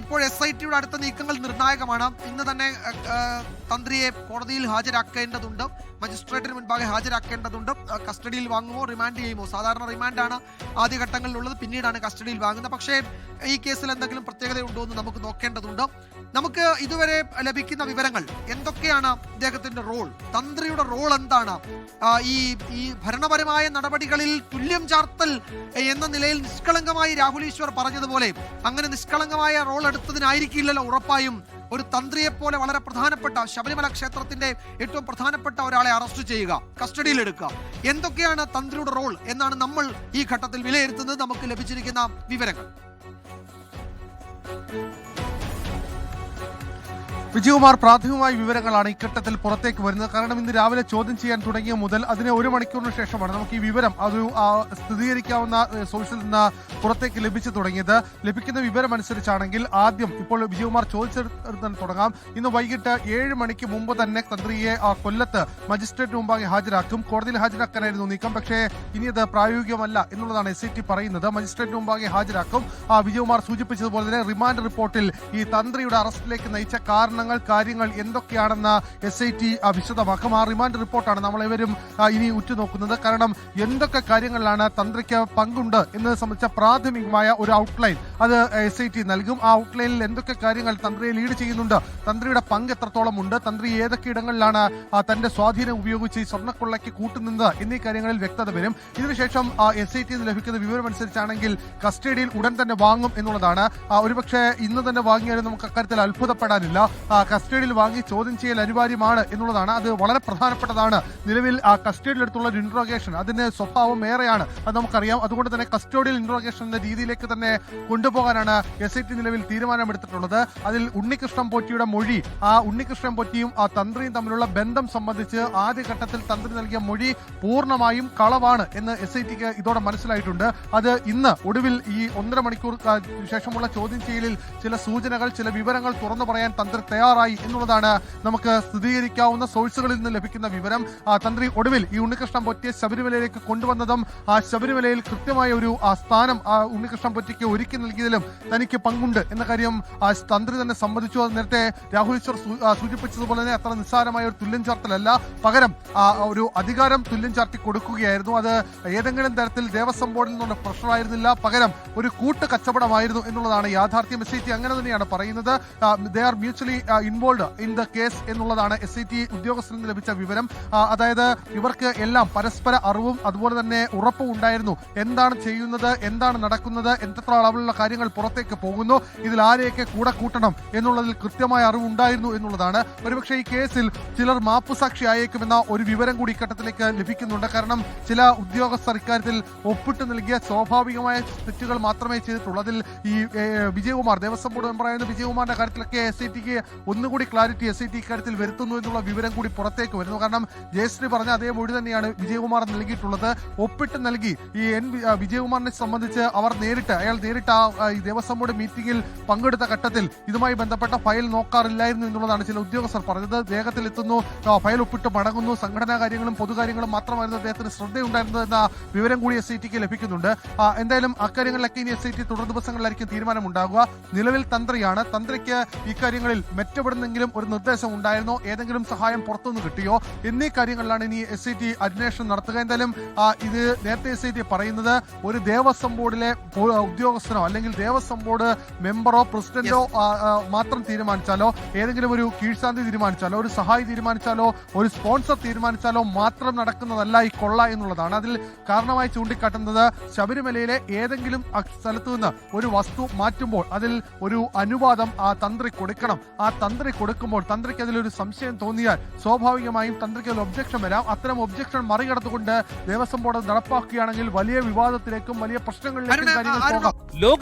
ഇപ്പോൾ S I ടിയുടെ അടുത്ത നീക്കങ്ങൾ നിർണായകമാണ്. ഇന്ന് തന്നെ തന്ത്രിയെ കോടതിയിൽ ഹാജരാക്കേണ്ടതുണ്ട്. മജിസ്ട്രേറ്റിന് മുൻപാകെ ഹാജരാക്കേണ്ടതുണ്ട്. കസ്റ്റഡിയിൽ വാങ്ങുമോ റിമാൻഡ് ചെയ്യുമോ? സാധാരണ റിമാൻഡാണ് ആദ്യഘട്ടങ്ങളിലുള്ളത്. പിന്നീടാണ് കസ്റ്റഡിയിൽ വാങ്ങുന്നത്. പക്ഷേ ഈ കേസിൽ എന്തെങ്കിലും പ്രത്യേകതയുണ്ടോ എന്ന് നമുക്ക് നോക്കേണ്ടതുണ്ട്. നമുക്ക് ഇതുവരെ ലഭിക്കുന്ന വിവരങ്ങൾ എന്തൊക്കെയാണ് ഇദ്ദേഹത്തിന്റെ റോൾ തന്ത്രിയുടെ റോൾ എന്താണ്? ഈ ഈ ഭരണപരമായ നടപടികളിൽ തുല്യം ചാർത്തൽ എന്ന നിലയിൽ നിഷ്കളങ്കമായി രാഹുൽ ഈശ്വർ പറഞ്ഞതുപോലെ അങ്ങനെ നിഷ്കളങ്കമായ റോൾ എടുത്തതിനായിരിക്കില്ലല്ലോ ഉറപ്പായും ഒരു തന്ത്രിയെ പോലെ വളരെ പ്രധാനപ്പെട്ട ശബരിമല ക്ഷേത്രത്തിന്റെ ഏറ്റവും പ്രധാനപ്പെട്ട ഒരാളെ അറസ്റ്റ് ചെയ്യുക കസ്റ്റഡിയിൽ എടുക്കുക എന്തൊക്കെയാണ് തന്ത്രിയുടെ റോൾ എന്നാണ് നമ്മൾ ഈ ഘട്ടത്തിൽ വിലയിരുത്തുന്നത്. നമുക്ക് ലഭിച്ചിരിക്കുന്ന വിവരങ്ങൾ. വിജയകുമാർ പ്രാഥമികമായ വിവരങ്ങളാണ് ഇഘട്ടത്തിൽ പുറത്തേക്ക് വരുന്നത്. കാരണം ഇന്ന് രാവിലെ ചോദ്യം ചെയ്യാൻ തുടങ്ങിയ മുതൽ അതിന് ഒരു മണിക്കൂറിന് ശേഷമാണ് നമുക്ക് ഈ വിവരം അത് സ്ഥിരീകരിക്കാവുന്ന സോഴ്സിൽ നിന്ന് പുറത്തേക്ക് ലഭിച്ചു തുടങ്ങിയത്. ലഭിക്കുന്ന വിവരം അനുസരിച്ചാണെങ്കിൽ ആദ്യം ഇപ്പോൾ വിജയകുമാർ ചോദിച്ചെടുത്ത് തുടങ്ങാം. ഇന്ന് വൈകിട്ട് ഏഴ് മണിക്ക് മുമ്പ് തന്നെ തന്ത്രിയെ കൊല്ലത്ത് മജിസ്ട്രേറ്റ് മുമ്പാകെ ഹാജരാക്കും. കോടതിയിൽ ഹാജരാക്കാനായിരുന്നു നീക്കം. പക്ഷേ ഇനി അത് പ്രായോഗികമല്ല എന്നുള്ളതാണ് എസ് ടി പറയുന്നത്. മജിസ്ട്രേറ്റ് മുമ്പാകെ ഹാജരാക്കും. വിജയകുമാർ സൂചിപ്പിച്ചതുപോലെ തന്നെ റിമാൻഡ് റിപ്പോർട്ടിൽ ഈ തന്ത്രിയുടെ അറസ്റ്റിലേക്ക് നയിച്ച കാരണങ്ങൾ കാര്യങ്ങൾ എന്തൊക്കെയാണെന്ന് എസ് ഐ ടി വിശദമാക്കും. ആ റിമാൻഡ് റിപ്പോർട്ടാണ് നമ്മളെവരും ഇനി ഉറ്റുനോക്കുന്നത്. കാരണം എന്തൊക്കെ കാര്യങ്ങളിലാണ് തന്ത്രിക്ക് പങ്കുണ്ട് എന്നത് സംബന്ധിച്ച പ്രാഥമികമായ ഒരു ഔട്ട്ലൈൻ അത് എസ് ഐ ടി നൽകും. ആ ഔട്ട്ലൈനിൽ എന്തൊക്കെ കാര്യങ്ങൾ തന്ത്രിയെ ലീഡ് ചെയ്യുന്നുണ്ട്? തന്ത്രിയുടെ പങ്ക് എത്രത്തോളം ഉണ്ട്? തന്ത്രി ഏതൊക്കെ ഇടങ്ങളിലാണ് തന്റെ സ്വാധീനം ഉപയോഗിച്ച് ഈ സ്വർണക്കൊള്ളയ്ക്ക് കൂട്ടുന്നത് എന്നീ കാര്യങ്ങളിൽ വ്യക്തത വരും. ഇതിനുശേഷം എസ് ഐ ടി ലഭിക്കുന്ന വിവരം അനുസരിച്ചാണെങ്കിൽ കസ്റ്റഡിയിൽ ഉടൻ തന്നെ വാങ്ങും എന്നുള്ളതാണ്. ഒരുപക്ഷെ ഇന്ന് തന്നെ വാങ്ങിയാലും നമുക്ക് അക്കാര്യത്തിൽ അത്ഭുതപ്പെടാനില്ല. കസ്റ്റഡിയിൽ വാങ്ങി ചോദ്യം ചെയ്യൽ അനിവാര്യമാണ് എന്നുള്ളതാണ്. അത് വളരെ പ്രധാനപ്പെട്ടതാണ്. നിലവിൽ കസ്റ്റഡിയിലെടുത്തുള്ള ഒരു ഇൻട്രോഗേഷൻ അതിന്റെ സ്വഭാവം ഏറെയാണ്. അത് നമുക്കറിയാം. അതുകൊണ്ട് തന്നെ കസ്റ്റോഡിയൽ ഇൻട്രോഗേഷൻ എന്ന രീതിയിലേക്ക് തന്നെ കൊണ്ടുപോകാനാണ് എസ് ഐ ടി നിലവിൽ തീരുമാനമെടുത്തിട്ടുള്ളത്. അതിൽ ഉണ്ണികൃഷ്ണൻ പോറ്റിയുടെ മൊഴി ആ ഉണ്ണികൃഷ്ണൻ പോറ്റിയും ആ തന്ത്രിയും തമ്മിലുള്ള ബന്ധം സംബന്ധിച്ച് ആദ്യഘട്ടത്തിൽ തന്ത്രി നൽകിയ മൊഴി പൂർണമായും കളവാണ് എന്ന് എസ് ഐ ടിക്ക് ഇതോടെ മനസ്സിലായിട്ടുണ്ട്. അത് ഇന്ന് ഒടുവിൽ ഈ ഒന്നര മണിക്കൂർ ശേഷമുള്ള ചോദ്യം ചെയ്യലിൽ ചില സൂചനകൾ ചില വിവരങ്ങൾ തുറന്നു പറയാൻ തന്ത്രി തയ്യാറായി എന്നുള്ളതാണ് നമുക്ക് സ്ഥിരീകരിക്കാവുന്ന സോഴ്സുകളിൽ നിന്ന് ലഭിക്കുന്ന വിവരം. ആ, തന്ത്രി ഒടുവിൽ ഈ ഉണ്ണികൃഷ്ണൻ പൊറ്റിയെ ശബരിമലയിലേക്ക് കൊണ്ടുവന്നതും ആ ശബരിമലയിൽ കൃത്യമായ ഒരു സ്ഥാനം ആ ഉണ്ണികൃഷ്ണൻ പൊറ്റിക്ക് ഒരുക്കി നൽകിയതിലും തനിക്ക് പങ്കുണ്ട് എന്ന കാര്യം തന്ത്രി തന്നെ സമ്മതിച്ചു. നേരത്തെ രാഹുൽ ഈശ്വർ സൂചിപ്പിച്ചതുപോലെ തന്നെ അത്ര നിസ്സാരമായ ഒരു തുല്യം ചാർത്തലല്ല. പകരം ഒരു അധികാരം തുല്യം ചാർത്തി കൊടുക്കുകയായിരുന്നു. അത് ഏതെങ്കിലും തരത്തിൽ ദേവസ്വം ബോർഡിൽ നിന്നുള്ള പ്രഷറായിരുന്നില്ല. പകരം ഒരു കൂട്ട് കച്ചവടമായിരുന്നു എന്നുള്ളതാണ് യാഥാർത്ഥ്യം. എസ് ഐ ടി അങ്ങനെ തന്നെയാണ് പറയുന്നത്. They are mutually involve in the case എന്നുള്ളതാണ് എസ് ഐ ടി ഉദ്യോഗസ്ഥരിൽ നിന്ന് ലഭിച്ച വിവരം. അതായത് ഇവർക്ക് എല്ലാം പരസ്പര അറിവും അതുപോലെ തന്നെ ഉറപ്പും ഉണ്ടായിരുന്നു. എന്താണ് ചെയ്യുന്നത്? എന്താണ് നടക്കുന്നത്? എത്ര അളവിലുള്ള കാര്യങ്ങൾ പുറത്തേക്ക് പോകുന്നു. ഇതിൽ ആരെയൊക്കെ കൂടെ കൂട്ടണം എന്നുള്ളതിൽ കൃത്യമായ അറിവുണ്ടായിരുന്നു എന്നുള്ളതാണ്. ഒരുപക്ഷെ ഈ കേസിൽ ചിലർ മാപ്പുസാക്ഷി ആയേക്കുമെന്ന ഒരു വിവരം കൂടി ഘട്ടത്തിലേക്ക് ലഭിക്കുന്നുണ്ട്. കാരണം ചില ഉദ്യോഗസ്ഥർ ഇക്കാര്യത്തിൽ ഒപ്പിട്ട് നൽകിയ സ്വാഭാവികമായ തെറ്റുകൾ മാത്രമേ ചെയ്തിട്ടുള്ളൂ. അതിൽ ഈ വിജയകുമാർ ദേവസ്വം ബോർഡ് മെമ്പറായിരുന്ന വിജയകുമാറിന്റെ കാര്യത്തിലൊക്കെ എസ് ഐ ടിക്ക് ഒന്നുകൂടി ക്ലാരിറ്റി എസ് ഐ ടി ഇക്കാര്യത്തിൽ വരുത്തുന്നു എന്നുള്ള വിവരം കൂടി പുറത്തേക്ക് വരുന്നു. കാരണം ജയശ്രീ പറഞ്ഞ അതേ മൊഴി തന്നെയാണ് വിജയകുമാർ നൽകിയിട്ടുള്ളത്. ഒപ്പിട്ട് നൽകി ഈ എൻ വിജയകുമാറിനെ സംബന്ധിച്ച് അവർ നേരിട്ട് അയാൾ നേരിട്ട് ആ ആ, ഈ ദേവസ്വം ബോർഡ് മീറ്റിംഗിൽ പങ്കെടുത്ത ഘട്ടത്തിൽ ഇതുമായി ബന്ധപ്പെട്ട ഫയൽ നോക്കാറില്ലായിരുന്നു എന്നുള്ളതാണ് ചില ഉദ്യോഗസ്ഥർ പറഞ്ഞത്. വേഗത്തിൽ എത്തുന്നു. ഫയൽ ഒപ്പിട്ട് മടങ്ങുന്നു. സംഘടനാ കാര്യങ്ങളും പൊതുകാര്യങ്ങളും മാത്രമായിരുന്നു അദ്ദേഹത്തിന് ശ്രദ്ധയുണ്ടായിരുന്നത് എന്ന വിവരം കൂടി എസ് ഐ ടിക്ക് ലഭിക്കുന്നുണ്ട്. എന്തായാലും അക്കാര്യങ്ങളിലൊക്കെ ഇനി എസ് ഐ ടി തുടർ ദിവസങ്ങളിലായിരിക്കും തീരുമാനമുണ്ടാകുക നിലവിൽ തന്ത്രിയാണ്. തന്ത്രിക്ക് ഇക്കാര്യങ്ങളിൽ മെച്ചപ്പെടുന്നെങ്കിലും ഒരു നിർദ്ദേശം ഉണ്ടായിരുന്നോ? ഏതെങ്കിലും സഹായം പുറത്തുനിന്ന് കിട്ടിയോ? എന്നീ കാര്യങ്ങളിലാണ് ഇനി എസ് ഐ ടി അന്വേഷണം നടത്തുക. എന്തായാലും ഇത് നേരത്തെ എസ് ഐ ടി പറയുന്നത് ഒരു ദേവസ്വം ബോർഡിലെ ഉദ്യോഗസ്ഥനോ അല്ലെങ്കിൽ ദേവസ്വം ബോർഡ് മെമ്പറോ പ്രസിഡന്റോ മാത്രം തീരുമാനിച്ചാലോ ഏതെങ്കിലും ഒരു കീഴ്ശാന്തി തീരുമാനിച്ചാലോ ഒരു സഹായി തീരുമാനിച്ചാലോ ഒരു സ്പോൺസർ തീരുമാനിച്ചാലോ മാത്രം നടക്കുന്നതല്ല ഈ കൊള്ള എന്നുള്ളതാണ്. അതിൽ കാരണമായി ചൂണ്ടിക്കാട്ടുന്നത് ശബരിമലയിലെ ഏതെങ്കിലും സ്ഥലത്ത് നിന്ന് ഒരു വസ്തു മാറ്റുമ്പോൾ അതിൽ ഒരു അനുവാദം ആ തന്ത്രി കൊടുക്കണം. ആ തന്ത്രി കൊടുക്കുമ്പോൾ തന്ത്രിക്ക് അതിലൊരു സംശയം തോന്നിയാൽ സ്വാഭാവികമായും തന്ത്രിക്ക് അതിൽ ഒബ്ജക്ഷൻ വരാം. അത്തരം ഒബ്ജക്ഷൻ മറികടന്നുകൊണ്ട് ദേവസ്വം ബോർഡ് നടപ്പാക്കുകയാണെങ്കിൽ വലിയ വിവാദത്തിലേക്കും വലിയ പ്രശ്നങ്ങളിലേക്കും കാര്യങ്ങൾ പോകാം.